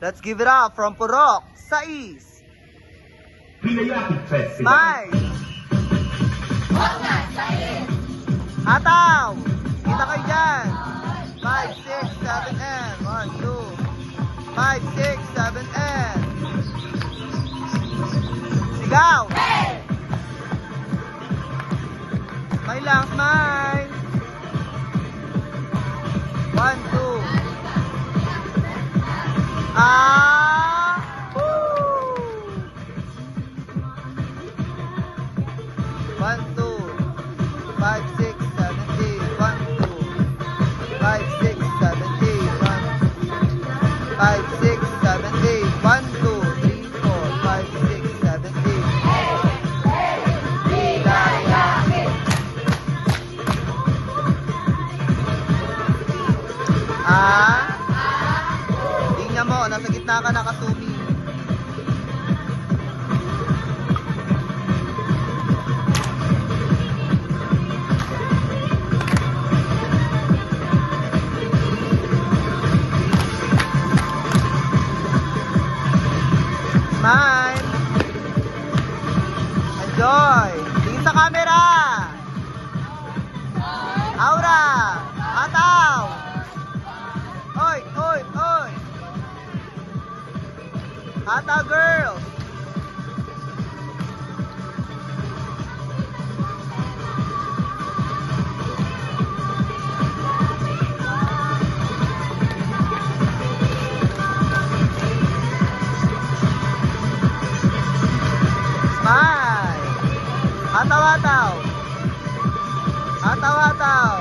Let's give it up from Purok, Sais, Pinayatic Festival. Mai, Hataw, kita kayo dyan. 5, 6, 7, and 1, 2, 5, 6, 7, and Sigaw! Smile lang, smile! 1, 2, 5, 6, 70, 1, 2, 5, 6, 70, 1, 1, 2, 3, 4, 5, 6, 70. Ah, tingnan mo, nasa gitna ka nakasumi. Smile! Enjoy! Tingin sa camera! Aura! Ataw! Oy! Oy! Oy! Ataw girls! Ataw-ataw! Ataw-ataw!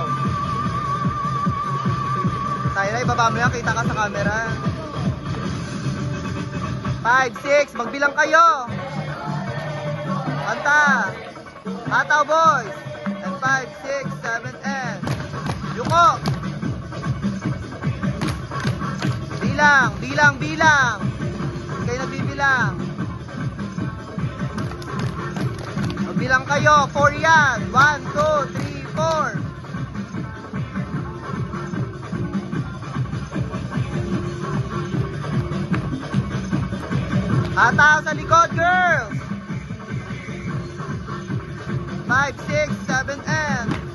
Tayo na, ibaba mo yan. Kita ka sa camera. 5, 6, magbilang kayo. Kanta. Ataw boys. And 5, 6, 7, and. Yuko. Bilang, bilang, bilang. Magbilang kayo. 4 yan. 1, 2, 3, 4. Ataw sa likod, girls! 5, 6, 7, and...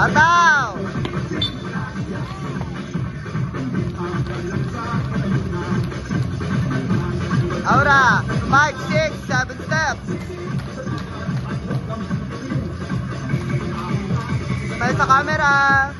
Ataw! Ahora, 5, 6, 7 steps. Sa camera.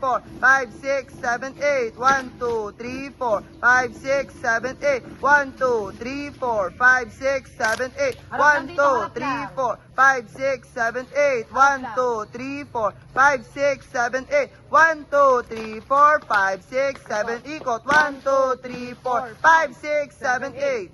four. Five, six, seven, eight. One, two, three, four. Five, six, seven, eight. One, two, three, four. Five, six, seven, eight. One, two, three, four. Five, six, seven, eight. One, two, three, four. Five, six, seven, eight. One, two, three, four. Five, six, seven. Ikot. One, two, three, four. Five, six, seven, eight.